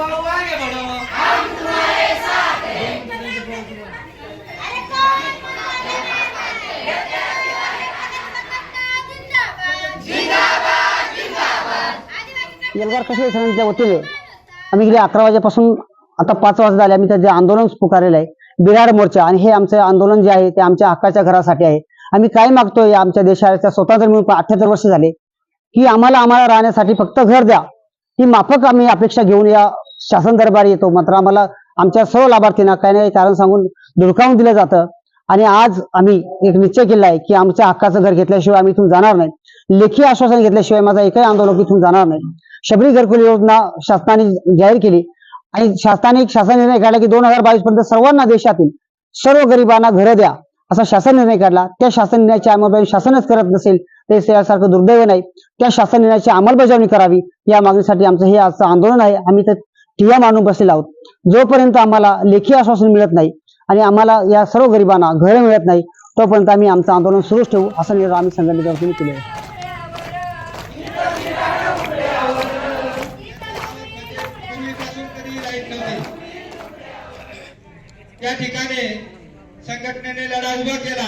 बढ़ो एल्गार कसे संघटनेच्या वतीने? आम्ही गेले अकरा वाजेपासून आता पाच वाजता आले. आम्ही त्याचे आंदोलन पुकारलेलं आहे बिराड मोर्चा आणि हे आमचं आंदोलन जे आहे ते आमच्या हक्काच्या घरासाठी आहे. आम्ही काय मागतोय आमच्या देशाच्या स्वतंत्र मिळून अठ्याहत्तर वर्ष झाले. की आम्हाला आम्हाला राहण्यासाठी फक्त घर द्या. ही माफक आम्ही अपेक्षा घेऊन या शासन दरबारी येतो. मात्र आम्हाला आमच्या सर्व लाभार्थींना काही नाही कारण सांगून धुडकावून दिलं जातं. आणि आज आम्ही एक निश्चय केला आहे की आमच्या हक्काचं घर घेतल्याशिवाय आम्ही इथून जाणार नाही. लेखी आश्वासन घेतल्याशिवाय माझा एकही आंदोलन इथून जाणार नाही. शबरी घरकुल योजना शासनाने जाहीर केली. आणि शासनाने शासन निर्णय काढला की दोन हजार बावीस पर्यंत सर्वांना देशातील सर्व गरिबांना घरं द्या. असा शासन निर्णय काढला. त्या शासन निर्णयाची अंमलबजावणी शासनच करत नसेल ते यासारखं दुर्दैव नाही. त्या शासन निर्णयाची अंमलबजावणी करावी या मागणीसाठी आमचं हे आजचं आंदोलन आहे. आम्ही तर ठिया मानून बसलेला आहोत. जोपर्यंत आम्हाला लेखी आश्वासन मिळत नाही आणि आम्हाला या सर्व गरिबांना घर मिळत नाही तोपर्यंत आम्ही आमचं आंदोलन सुरूच ठेवू असं निर्णय आम्ही संघटनेच्या वतीने केले आहे. ठिकाणी संघटनेने लढा उभा केला.